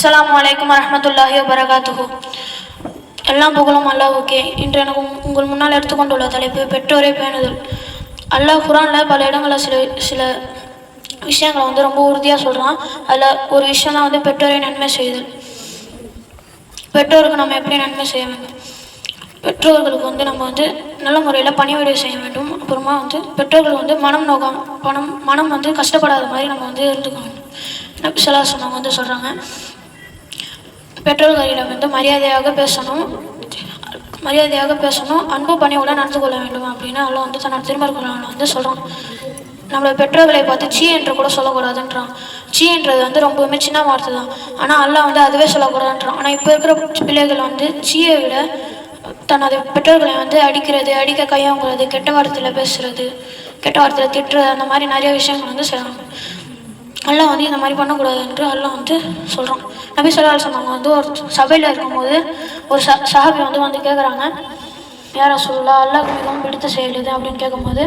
அஸ்லாம் வலைக்கம் வரமத்துல்லாஹி வரகாத்துகு எல்லாம் புகழும் அல்லாஹுக்கே. இன்று எனக்கு உங்கள் முன்னால் எடுத்துக்கொண்டுள்ள தலைப்பு பெற்றோரை பேணுதல். அல்லாஹ் குரானில் பல இடங்களில் சில சில விஷயங்களை வந்து ரொம்ப உறுதியாக சொல்கிறான் அதில் ஒரு விஷயம் தான் வந்து பெற்றோரை நன்மை செய்தல். பெற்றோருக்கு நம்ம எப்படி நன்மை செய்ய வேண்டும்? பெற்றோர்களுக்கு வந்து நம்ம வந்து நல்ல முறையில் பணிவிடை செய்ய வேண்டும். அப்புறமா வந்து பெற்றோர்கள் வந்து மனம் நோக்கம் பணம் மனம் வந்து கஷ்டப்படாத மாதிரி நம்ம வந்து இருந்துக்க வேண்டும் நபி ஸல்லல்லாஹு வந்து சொல்கிறாங்க பெற்றோர்களிடம் வந்து மரியாதையாக பேசணும். மரியாதையாக பேசணும். அன்பு பணியுடன் நடந்து கொள்ள வேண்டும் அப்படின்னு அல்லாஹ் வந்து தன்னோட திருமருக்குறான் வந்து சொல்கிறான் நம்மளோட பெற்றோர்களை பார்த்து சீ என்று கூட சொல்லக்கூடாதுன்றான். சீ என்றது வந்து ரொம்பவுமே சின்ன வார்த்தை தான். ஆனால் அல்லா வந்து அதுவே சொல்லக்கூடாதுன்றான். ஆனால் இப்போ இருக்கிற பிள்ளைகள் வந்து சீயை விட தனது பெற்றோர்களை வந்து அடிக்கிறது அடிக்க கையாங்குறது கெட்ட வார்த்தையில் பேசுறது கெட்ட வார்த்தையில் திட்டுறது அந்த மாதிரி நிறைய விஷயங்கள் வந்து செய்கிறாங்க அல்லாஹ் வந்து இந்த மாதிரி பண்ணக்கூடாது என்று அல்லாஹ் வந்து சொல்கிறான் நபி சொல்லால் சொன்னாங்க வந்து ஒரு சபையில் இருக்கும்போது ஒரு ச சஹாபி வந்து வந்து கேட்குறாங்க யார் ரசூல்லா அல்லாஹ் மிகவும் பிடித்த செயல் இது அப்படின்னு கேட்கும்போது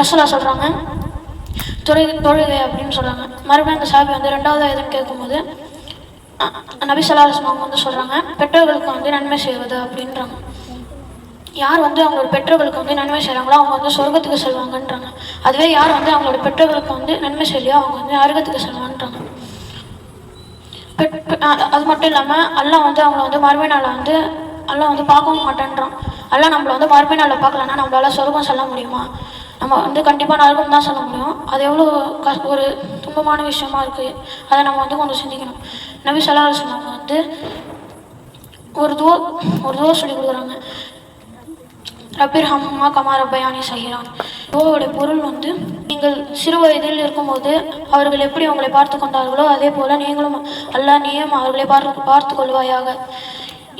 ரசூலா சொல்கிறாங்க தொழுகை தொழுகை அப்படின்னு சொல்கிறாங்க மறுபடியும் அந்த சாபி வந்து ரெண்டாவது எதுன்னு கேட்கும்போது நபி சொல்லால் சொன்னவங்க வந்து சொல்கிறாங்க பெற்றோர்களுக்கு வந்து நன்மை செய்வது அப்படின்றாங்க. யார் வந்து அவங்களோட பெற்றோர்களுக்கு வந்து நன்மை செய்கிறாங்களோ அவங்க வந்து சொர்க்கத்துக்கு செல்வாங்கன்றாங்க. அதுவே யார் வந்து அவங்களோட பெற்றோர்களுக்கு வந்து நன்மை செய்யலையோ அவங்க வந்து அருகத்துக்கு செல்வாங்கன்றாங்க. பெட்- அது மட்டும் இல்லாமல் எல்லாம் வந்து அவங்கள வந்து மறுமை நாளை வந்து எல்லாம் வந்து பார்க்கவும் மாட்டேன்றான். எல்லாம் நம்மளை வந்து மறுமை நாளில் பார்க்கலன்னா நம்மளால சொர்க்கம் செல்ல முடியுமா? நம்ம வந்து கண்டிப்பாக நரகம் தான் சொல்ல முடியும். அது எவ்வளோ கஷ் ஒரு துன்பமான விஷயமா இருக்குது அதை நம்ம வந்து கொஞ்சம் சிந்திக்கணும். நபி சொல்லா சொன்னவங்க வந்து ஒரு துவோ ஒரு துவோ சொல்லி கொடுக்குறாங்க. ரப்பிர் ஹம்மா கமா ரப்பயானி சஹிரான் துவோட பொருள் வந்து நீங்கள் சிறு வயதில் இருக்கும்போது அவர்கள் எப்படி உங்களை பார்த்து கொண்டார்களோ அதே போல் நீங்களும் அல்லாஹ் நீயும் அவர்களை பார்த்து பார்த்து கொள்வாயாக.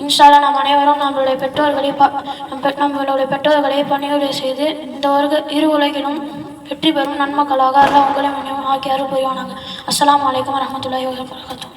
இன்ஷாலா நாம் அனைவரும் நம்மளுடைய பெற்றோர்களை பா நம்மளுடைய பெற்றோர்களை பணியுரை செய்து இந்த உலக இரு உலகிலும் வெற்றி பெறும் நன்மக்களாக அல்லாஹ் உங்களை ஆக்கி அருள் புரிவானாங்க அஸ்லாம் அலைக்கும் வரஹ்மத்துல்லாஹி வபரகாத்துஹு.